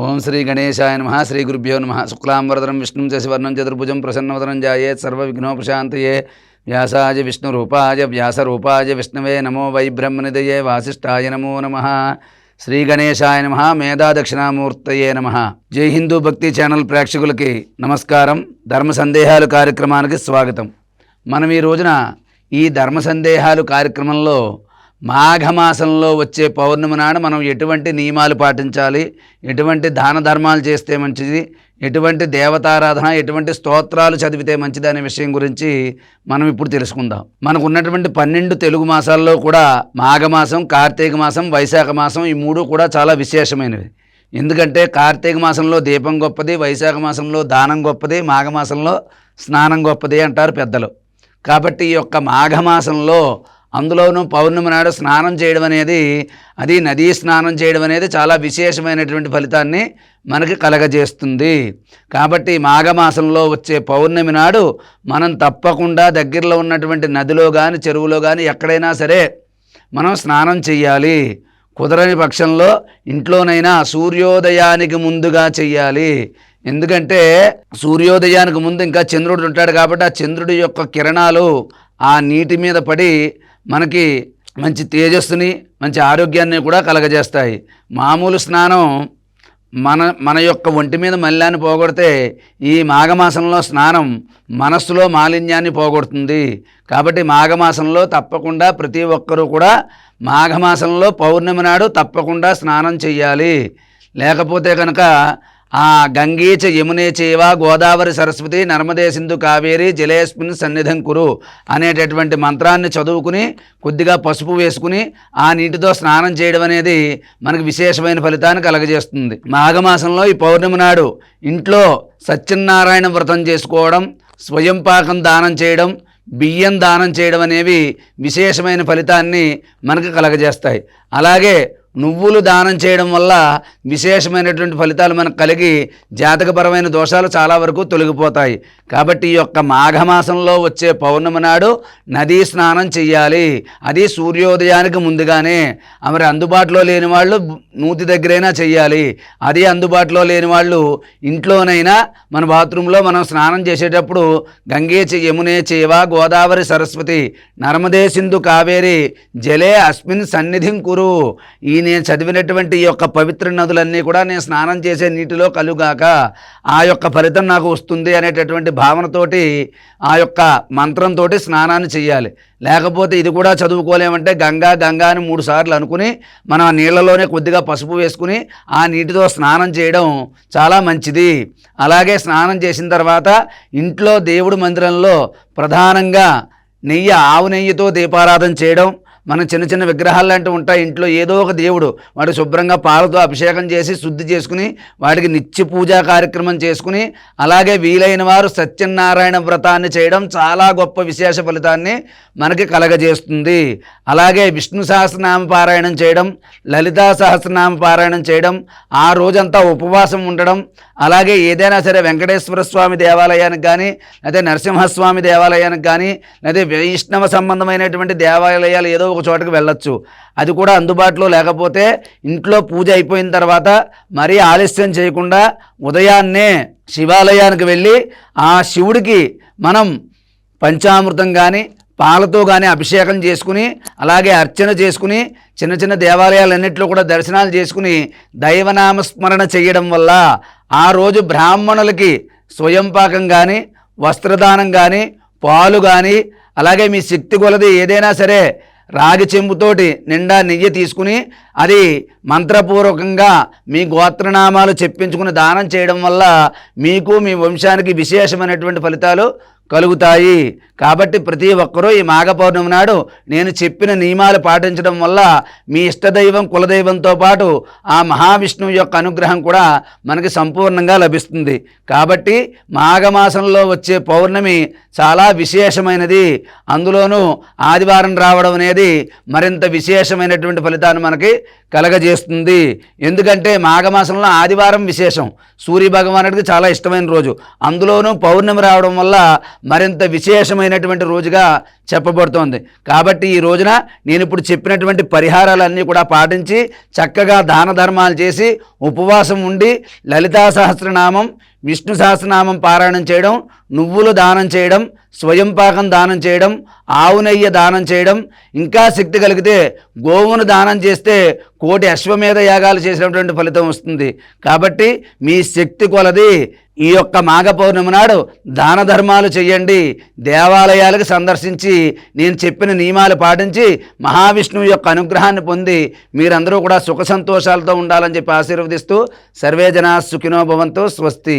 ఓం శ్రీ గణేశాయ నమ శ్రీ గురుభ్యో నమ. శుక్లాంబరదరం విష్ణుం శశివర్ణం చతుర్భుజం ప్రసన్నవదనం జాయేత్ సర్వవిఘ్నోపశాంతయే వ్యాసాయ విష్ణురూపాయ వ్యాసరూపాయ విష్ణవే నమో వై బ్రహ్మనిదయే వాసిష్ఠాయ నమో నమ. శ్రీ గణేశాయ నమ మేధా దక్షిణామూర్తయే నమ. జై హిందూ భక్తి ఛానల్ ప్రేక్షకులకి నమస్కారం. ధర్మ సందేహాలు కార్యక్రమానికి స్వాగతం. మనం ఈ రోజున ఈ ధర్మ సందేహాలు కార్యక్రమంలో మాఘమాసంలో వచ్చే పౌర్ణమి నాడు మనం ఎటువంటి నియమాలు పాటించాలి? ఎటువంటి దాన ధర్మాలు చేస్తే మంచిది? ఎటువంటి దేవతారాధన ఎటువంటి స్తోత్రాలు చదివితే మంచిది అనే విషయం గురించి మనం ఇప్పుడు తెలుసుకుందాం. మనకు ఉన్నటువంటి పన్నెండు తెలుగు మాసాల్లో కూడా మాఘమాసం కార్తీక మాసం వైశాఖ మాసం ఈ మూడు కూడా చాలా విశేషమైనవి. ఎందుకంటే కార్తీక మాసంలో దీపం గొప్పది వైశాఖ మాసంలో దానం గొప్పది మాఘమాసంలో స్నానం గొప్పది అంటారు పెద్దలు. కాబట్టి ఈ యొక్క మాఘమాసంలో అందులోనూ పౌర్ణమి నాడు స్నానం చేయడం అనేది అది నదీ స్నానం చేయడం అనేది చాలా విశేషమైనటువంటి ఫలితాన్ని మనకి కలగజేస్తుంది. కాబట్టి మాఘమాసంలో వచ్చే పౌర్ణమి నాడు మనం తప్పకుండా దగ్గరలో ఉన్నటువంటి నదిలో కానీ చెరువులో కానీ ఎక్కడైనా సరే మనం స్నానం చేయాలి కుదరని పక్షంలో ఇంట్లోనైనా సూర్యోదయానికి ముందుగా చెయ్యాలి. ఎందుకంటే సూర్యోదయానికి ముందు ఇంకా చంద్రుడు ఉంటాడు కాబట్టి ఆ చంద్రుడి యొక్క కిరణాలు ఆ నీటి మీద పడి మనకి మంచి తేజస్సుని మంచి ఆరోగ్యాన్ని కూడా కలగజేస్తాయి. మామూలు స్నానం మన మన యొక్క ఒంటి మీద మల్లాన్ని పోగొడితే ఈ మాఘమాసంలో స్నానం మనస్సులో మాలిన్యాన్ని పోగొడుతుంది. కాబట్టి మాఘమాసంలో తప్పకుండా ప్రతి ఒక్కరూ కూడా మాఘమాసంలో పౌర్ణమి నాడు తప్పకుండా స్నానం చేయాలి లేకపోతే కనుక ఆ గంగీచ యమునే చేవ గోదావరి సరస్వతి నర్మదే సింధు కావేరి జలేస్మిన్ సన్నిధం కురు అనేటటువంటి మంత్రాన్ని చదువుకుని కొద్దిగా పసుపు వేసుకుని ఆ నీటితో స్నానం చేయడం అనేది మనకు విశేషమైన ఫలితాన్ని కలగజేస్తుంది. మాఘమాసంలో ఈ పౌర్ణమి నాడు ఇంట్లో సత్యనారాయణ వ్రతం చేసుకోవడం స్వయం పాకం దానం చేయడం బియ్యం దానం చేయడం అనేవి విశేషమైన ఫలితాన్ని మనకు కలగజేస్తాయి. అలాగే నువ్వులు దానం చేయడం వల్ల విశేషమైనటువంటి ఫలితాలు మనకు కలిగి జాతకపరమైన దోషాలు చాలా వరకు తొలగిపోతాయి. కాబట్టి ఈ యొక్క మాఘమాసంలో వచ్చే పౌర్ణమి నాడు నదీ స్నానం చెయ్యాలి. అది సూర్యోదయానికి ముందుగానే. మరి అందుబాటులో లేని వాళ్ళు నూతి దగ్గరైనా చెయ్యాలి. అది అందుబాటులో లేని వాళ్ళు ఇంట్లోనైనా మన బాత్రూంలో మనం స్నానం చేసేటప్పుడు గంగే చే- యమునే చేవ గోదావరి సరస్వతి నర్మదే సింధు కావేరి జలే అస్మిన్ సన్నిధిం కురు. ఈ నేను చదివినటువంటి ఈ యొక్క పవిత్ర నదులన్నీ కూడా నేను స్నానం చేసే నీటిలో కలుగాక ఆ యొక్క ఫలితం నాకు వస్తుంది అనేటటువంటి భావనతోటి ఆ యొక్క మంత్రంతో స్నానాన్ని చేయాలి లేకపోతే ఇది కూడా చదువుకోలేమంటే గంగా గంగా అని మూడు సార్లు అనుకుని మనం ఆ నీళ్ళలోనే కొద్దిగా పసుపు వేసుకుని ఆ నీటితో స్నానం చేయడం చాలా మంచిది. అలాగే స్నానం చేసిన తర్వాత ఇంట్లో దేవుడి మందిరంలో ప్రధానంగా నెయ్యి ఆవు నెయ్యితో దీపారాధన చేయడం మన చిన్న చిన్న విగ్రహాలు లాంటివి ఉంటాయి. ఇంట్లో ఏదో ఒక దేవుడు వాడు శుభ్రంగా పాలతో అభిషేకం చేసి శుద్ధి చేసుకుని వాడికి నిత్య పూజా కార్యక్రమం చేసుకుని అలాగే వీలైన వారు సత్యనారాయణ వ్రతాన్ని చేయడం చాలా గొప్ప విశేష ఫలితాన్ని మనకి కలగజేస్తుంది. అలాగే విష్ణు సహస్రనామ పారాయణం చేయడం లలితా సహస్రనామ పారాయణం చేయడం ఆ రోజంతా ఉపవాసం ఉండడం అలాగే ఏదైనా సరే వెంకటేశ్వర స్వామి దేవాలయానికి కానీ లేదా నరసింహస్వామి దేవాలయానికి కానీ లేదా వైష్ణవ సంబంధమైనటువంటి దేవాలయాలు ఏదో ఒక చోటకి వెళ్ళొచ్చు. అది కూడా అందుబాటులో లేకపోతే ఇంట్లో పూజ అయిపోయిన తర్వాత మరీ ఆలస్యం చేయకుండా ఉదయాన్నే శివాలయానికి వెళ్ళి ఆ శివుడికి మనం పంచామృతం కానీ పాలతో కానీ అభిషేకం చేసుకుని అలాగే అర్చన చేసుకుని చిన్న చిన్న దేవాలయాలన్నింటిలో కూడా దర్శనాలు చేసుకుని దైవనామస్మరణ చేయడం వల్ల ఆ రోజు బ్రాహ్మణులకి స్వయంపాకం కానీ వస్త్రదానం కానీ పాలు కానీ అలాగే మీ శక్తి కొలది ఏదైనా సరే రాగి చెంబుతోటి నిండా నెయ్యి తీసుకుని అది మంత్రపూర్వకంగా మీ గోత్రనామాలు చెప్పించుకుని దానం చేయడం వల్ల మీకు మీ వంశానికి విశేషమైనటువంటి ఫలితాలు కలుగుతాయి. కాబట్టి ప్రతి ఒక్కరూ ఈ మాఘ పౌర్ణమి నాడు నేను చెప్పిన నియమాలు పాటించడం వల్ల మీ ఇష్టదైవం కులదైవంతో పాటు ఆ మహావిష్ణువు యొక్క అనుగ్రహం కూడా మనకి సంపూర్ణంగా లభిస్తుంది. కాబట్టి మాఘమాసంలో వచ్చే పౌర్ణమి చాలా విశేషమైనది. అందులోనూ ఆదివారం రావడం అనేది మరింత విశేషమైనటువంటి ఫలితాన్ని మనకి కలగజేస్తుంది. ఎందుకంటే మాఘమాసంలో ఆదివారం విశేషం. సూర్య భగవానుడికి చాలా ఇష్టమైన రోజు. అందులోనూ పౌర్ణమి రావడం వల్ల మరింత విశేషమైనటువంటి రోజుగా చెప్పబడుతోంది. కాబట్టి ఈ రోజున నేను ఇప్పుడు చెప్పినటువంటి పరిహారాలన్నీ కూడా పాటించి చక్కగా దాన ధర్మాలు చేసి ఉపవాసం ఉండి లలితా సహస్రనామం విష్ణు సహస్రనామం పారాయణం చేయడం నువ్వులు దానం చేయడం స్వయం పాకం దానం చేయడం ఆవు నెయ్యి దానం చేయడం ఇంకా శక్తి కలిగితే గోవును దానం చేస్తే కోటి అశ్వమేధ యాగాలు చేసినటువంటి ఫలితం వస్తుంది. కాబట్టి మీ శక్తి కొలది ఈ యొక్క మాఘ పౌర్ణమి నాడు దాన ధర్మాలు చేయండి. దేవాలయాలకు సందర్శించి నేను చెప్పిన నియమాలు పాటించి మహావిష్ణువు యొక్క అనుగ్రహాన్ని పొంది మీరందరూ కూడా సుఖ సంతోషాలతో ఉండాలని చెప్పి ఆశీర్వదిస్తూ సర్వేజన సుఖినోభవంతో స్వస్తి.